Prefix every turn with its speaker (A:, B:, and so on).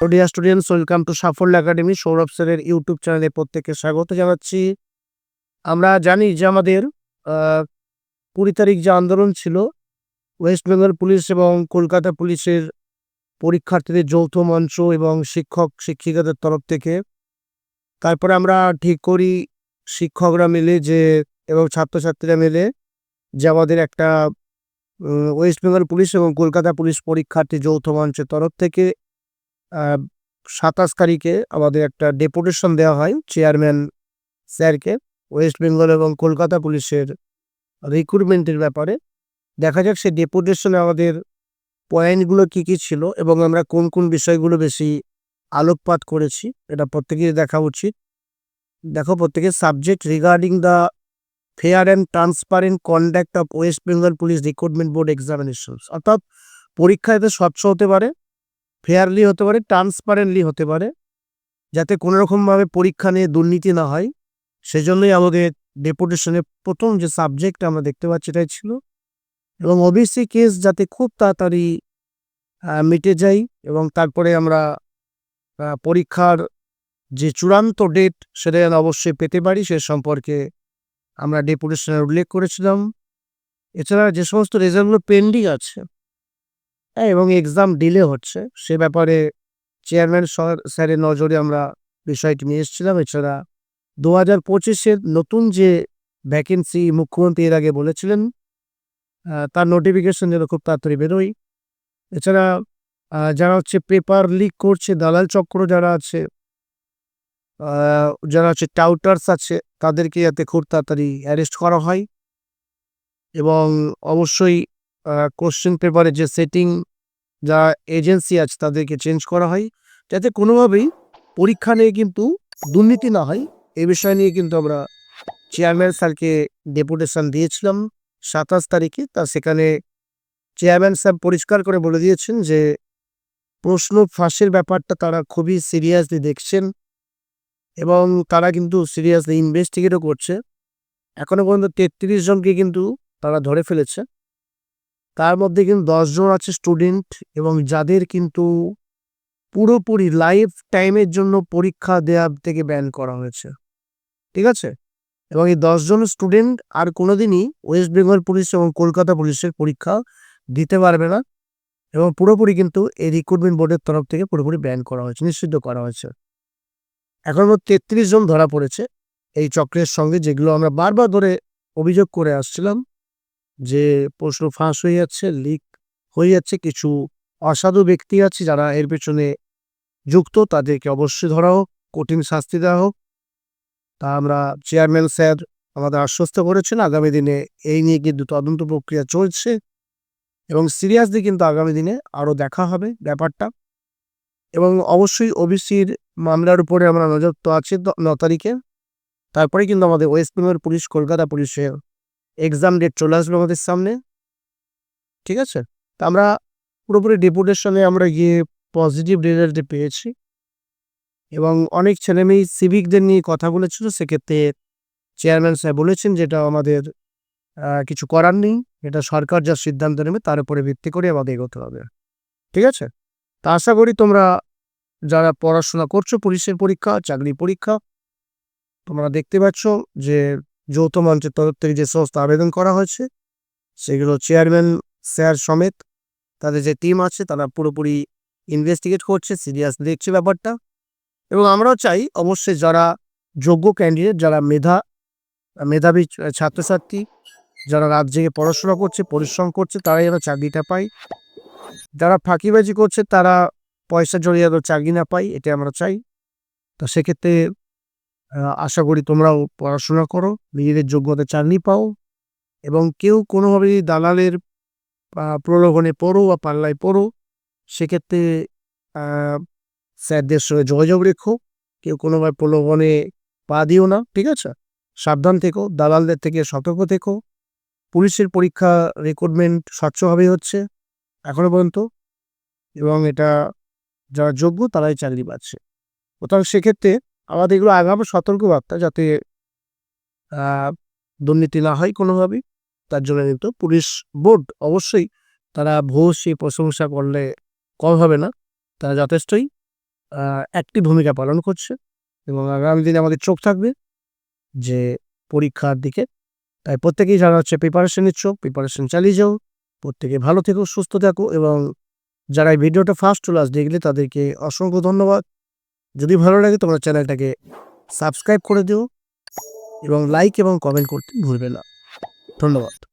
A: Dear students welcome to Saphalya academy Sourav স্যারের YouTube চ্যানেলে প্রত্যেককে স্বাগত জানাচ্ছি। আমরা জানি যে আমাদের কুড়ি তারিখ যে আন্দোলন ছিল ওয়েস্ট বেঙ্গল পুলিশ এবং কলকাতা পুলিশের পরীক্ষার্থীদের যৌথ মঞ্চ এবং শিক্ষক, শিক্ষিকাদের তরফ থেকে। তারপরে আমরা ঠিক করি শিক্ষকরা মিলে যে, এবং ছাত্রছাত্রীরা মিলে যে আমাদের একটা ওয়েস্ট বেঙ্গল পুলিশ এবং কলকাতা পুলিশ পরীক্ষার্থী যৌথ মঞ্চের তরফ থেকে সাতাশ তারিখে আমাদের একটা ডেপুটেশন দেওয়া হয় চেয়ারম্যান স্যারকে ওয়েস্ট বেঙ্গল এবং কলকাতা পুলিশের রিক্রুটমেন্টের ব্যাপারে। দেখা যাক সেই ডেপুটেশনে আমাদের পয়েন্টগুলো কি কি ছিল এবং আমরা কোন কোন বিষয়গুলো বেশি আলোকপাত করেছি, এটা প্রত্যেকেই দেখা উচিত। দেখো, প্রত্যেকের subject regarding the fair and transparent conduct of West Bengal police recruitment board examinations অর্থাৎ পরীক্ষা এতে স্বচ্ছ হতে পারে। ফেয়ারলি হতে পারে ট্রান্সপারেন্টলি হতে পারে, যাতে কোনো রকমভাবে পরীক্ষা নিয়ে দুর্নীতি না হয়। সেজন্যই আমাদের ডেপুটেশনের প্রথম যে সাবজেক্ট আমরা দেখতে পাচ্ছি এটাই ছিল। এবং ওবিসি কেস যাতে খুব তাড়াতাড়ি মিটে যায় এবং তারপরে আমরা পরীক্ষার যে চূড়ান্ত ডেট সেটা যেন অবশ্যই পেতে পারি, সে সম্পর্কে আমরা ডেপুটেশনে উল্লেখ করেছিলাম। এছাড়া যে সমস্ত রেজাল্টগুলো পেন্ডিং আছে হ্যাঁ এবং এক্সাম ডিলে হচ্ছে। সে ব্যাপারে চেয়ারম্যান স্যারের নজরে আমরা বিষয়টি নিয়ে এসেছিলাম। এছাড়া দু হাজার পঁচিশের নতুন যে ভ্যাকেন্সি মুখ্যমন্ত্রী এর আগে বলেছিলেন তার নোটিফিকেশন যেন খুব তাড়াতাড়ি বেরোয়। এছাড়া যারা হচ্ছে পেপার লিক করছে, দালাল চক্র যারা আছে যারা হচ্ছে টাউটার্স আছে, তাদেরকে যাতে খুব তাড়াতাড়ি অ্যারেস্ট করা হয়। এবং অবশ্যই কোশ্চেন পেপারে যে সেটিং যা এজেন্সি আছে তাদেরকে চেঞ্জ করা হয়, যাতে কোনোভাবেই পরীক্ষা নিয়ে কিন্তু দুর্নীতি না হয়। এ বিষয় নিয়ে কিন্তু আমরা চেয়ারম্যান স্যারকে ডেপুটেশন দিয়েছিলাম সাতাশ তারিখে। তা সেখানে চেয়ারম্যান স্যার পরিষ্কার করে বলে দিয়েছেন যে, প্রশ্ন ফাঁসের ব্যাপারটা তারা খুবই সিরিয়াসলি দেখছেন এবং তারা কিন্তু সিরিয়াসলি ইনভেস্টিগেটও করছে। এখনও পর্যন্ত তেত্রিশ জনকে কিন্তু তারা ধরে ফেলেছে। তার মধ্যে কিন্তু দশজন আছে স্টুডেন্ট এবং যাদের কিন্তু পুরোপুরি লাইফ টাইমের জন্য পরীক্ষা দেওয়া থেকে ব্যান করা হয়েছে। ঠিক আছে? এবং এই দশজন স্টুডেন্ট আর কোনোদিনই ওয়েস্ট বেঙ্গল পুলিশ এবং কলকাতা পুলিশের পরীক্ষা দিতে পারবে না এবং পুরোপুরি কিন্তু এই রিক্রুটমেন্ট বোর্ডের তরফ থেকে পুরোপুরি ব্যান করা হয়েছে, নিষিদ্ধ করা হয়েছে। এখন তেত্রিশ জন ধরা পড়েছে এই চক্রের সঙ্গে যেগুলো আমরা বারবার ধরে অভিযোগ করে আসছিলাম। যে প্রশ্ন ফাঁস হয়ে যাচ্ছে, লিক হয়ে যাচ্ছে, কিছু অসাধু ব্যক্তি আছে যারা এর পেছনে যুক্ত, তাদেরকে অবশ্যই ধরা হোক, কঠিন শাস্তি দেওয়া হোক। তা আমরা চেয়ারম্যান স্যার আমাদের আশ্বস্ত করেছেন, আগামী দিনে এই নিয়ে কিন্তু তদন্ত প্রক্রিয়া চলছে এবং সিরিয়াসলি কিন্তু আগামী দিনে আরও দেখা হবে ব্যাপারটা। এবং অবশ্যই ওবিসির মামলার উপরে আমরা নজর তো আছে ন তারিখে। তারপরে কিন্তু আমাদের ওয়েস্ট বেঙ্গল পুলিশ, কলকাতা পুলিশের এক্সাম ডেট চলে আসবে আমাদের সামনে। ঠিক আছে? তা আমরা পুরোপুরি ডেপুটেশনে আমরা গিয়ে পজিটিভ রেজাল্ট পেয়েছি। এবং অনেক ছেলেমেয়ে সিভিকদের নিয়ে কথা বলেছিল, সেক্ষেত্রে চেয়ারম্যান সাহেব বলেছেন যেটা আমাদের কিছু করার নেই। এটা সরকার যা সিদ্ধান্ত নেবে তার উপরে ভিত্তি করে আমাদের এগোতে হবে। ঠিক আছে? তা আশা করি তোমরা যারা পড়াশোনা করছ, পুলিশের পরীক্ষা চাকরি পরীক্ষা, তোমরা দেখতে পাচ্ছ যে যৌথ মঞ্চের তরফ থেকে যে সমস্ত আবেদন করা হয়েছে, সেগুলো চেয়ারম্যান, স্যার সমেত তাদের যে টিম আছে, তারা পুরোপুরি ইনভেস্টিগেট করছে সিরিয়াস দেখছে ব্যাপারটা। এবং আমরাও চাই অবশ্যই যারা যোগ্য ক্যান্ডিডেট যারা মেধা, মেধাবী ছাত্রছাত্রী, যারা রাত জেগে পড়াশোনা করছে, পরিশ্রম করছে, তারাই যেন চাকরিটা পায়। যারা ফাঁকিবাজি করছে, তারা পয়সা জড়িয়ে চাকরি না পায় এটা আমরা চাই। তো সেক্ষেত্রে আশা করি তোমরাও পড়াশোনা করো, নিজেদের যোগ্যতা চাকরি পাও এবং কেউ কোনোভাবেই দালালের প্রলোভনে পড়ো বা পাল্লায় পড়ো, সেক্ষেত্রে স্যারদের সঙ্গে যোগাযোগ রেখো। কেউ কোনোভাবে প্রলোভনে পা দিও না, ঠিক আছে? সাবধান থেকো, দালালদের থেকে সতর্ক থেকো। পুলিশের পরীক্ষা রিক্রুটমেন্ট স্বচ্ছভাবেই হচ্ছে এখনও পর্যন্ত এবং এটা যারা যোগ্য তারাই চাকরি পাচ্ছে। কোথাও সেক্ষেত্রে আমাদের এগুলো আগাম সতর্কবার্তা যাতে দুর্নীতি না হয় কোনোভাবেই তার জন্য কিন্তু পুলিশ বোর্ড অবশ্যই তারা ভূয়সী প্রশংসা করলে কম হবে না। তারা যথেষ্টই একটি ভূমিকা পালন করছে এবং আগামী দিনে আমাদের চোখ থাকবে যে পরীক্ষার দিকে। তাই প্রত্যেকেই যারা হচ্ছে প্রিপারেশন নিচ্ছ প্রিপারেশন চালিয়ে যাও। প্রত্যেকে ভালো থেকো, সুস্থ থাকো এবং যারা এই ভিডিওটা ফার্স্ট টু লাস্ট দেখলে তাদেরকে অসংখ্য ধন্যবাদ। যদি ভালো লাগে তোমরা চ্যানেলটাকে সাবস্ক্রাইব করে দিও এবং লাইক এবং কমেন্ট করতে ভুলবে না। ধন্যবাদ।